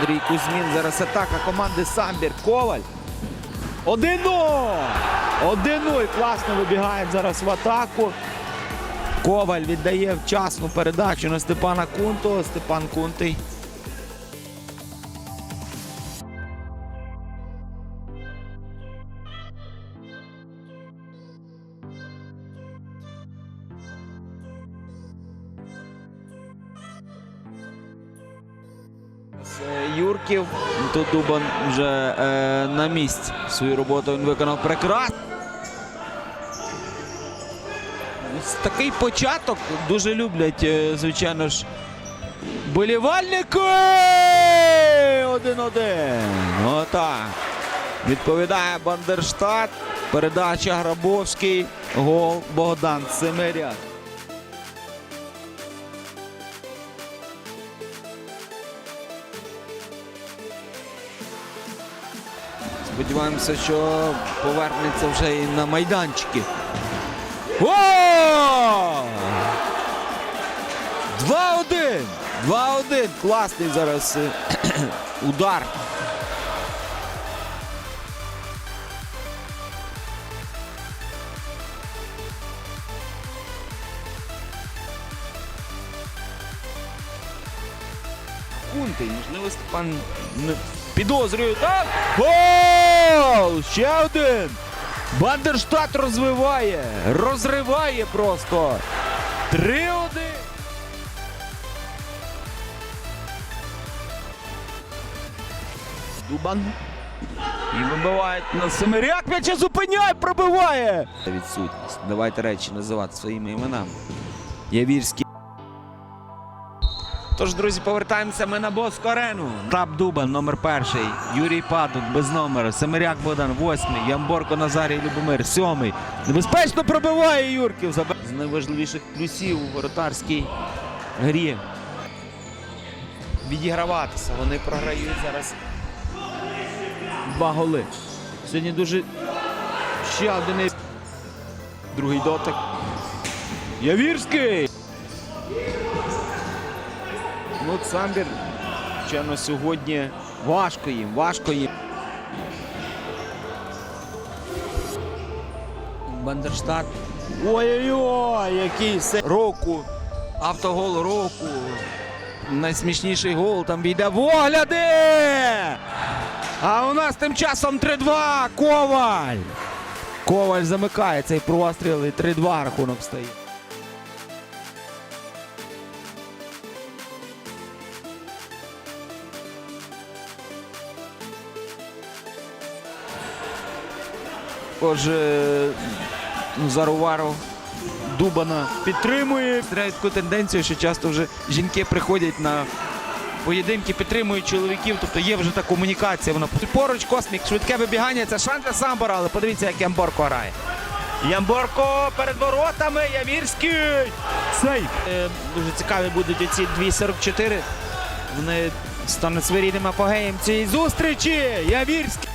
Андрій Кузьмін. Зараз атака команди Самбір. Коваль. 1-0! 1-0. Класно вибігаємо зараз в атаку. Коваль віддає вчасну передачу на Степана Кунту. Степан Кунтий. Юрків. Тут Дубан вже е, на місці. Свою роботу він виконав прекрасно. Ось Такий початок дуже люблять, е, звичайно ж. Болівальники! Один-один. Отак. Відповідає Бандерштат. Передача Грабовський. Гол Богдан Семеряк. Сподіваємося, що повернеться вже і на майданчики. О! 2-1! 2-1. Класний зараз е, удар. Кунтий, можливо, Степан не підозрює. Так! Гол! Ще один! Бандерштат розвиває, розриває просто. 3-1. Дубан. І вибивають на Семиряк. М'яча зупиняє, пробиває. Відсутність. Давайте речі називати своїми іменами. Явірський. Тож, друзі, повертаємося ми на Боску арену. Тап Дубан, номер перший. Юрій Падук без номера. Семиряк Богдан, восьмий. Ямборко Назарій Любомир, сьомий. Небезпечно пробиває Юрків. З найважливіших плюсів у воротарській грі. Відіграватися. Вони програють зараз два голи. Сьогодні дуже ще один. Другий дотик. Явірський. Ну, Самбір, звичайно, сьогодні важко їм, важко їм. Бандерштат. Ой-ой-ой, який се... року. Автогол року. Найсмішніший гол там війде огляди. А у нас тим часом 3-2. Коваль. Коваль замикає цей простріл і 3-2 рахунок стає. Отже, Заруваров Дубана підтримує. Стріляє таку тенденцію, що часто вже жінки приходять на поєдинки, підтримують чоловіків. Тобто є вже та комунікація. Вона поруч космік, швидке вибігання. Це шанс для Самбора, але подивіться, як Ямборко грає. Ямборко перед воротами. Явірський. Сейф. Е, Дуже цікаві будуть ці 2.44. Вони стануть своєрідним апогеєм цієї зустрічі. Явірський.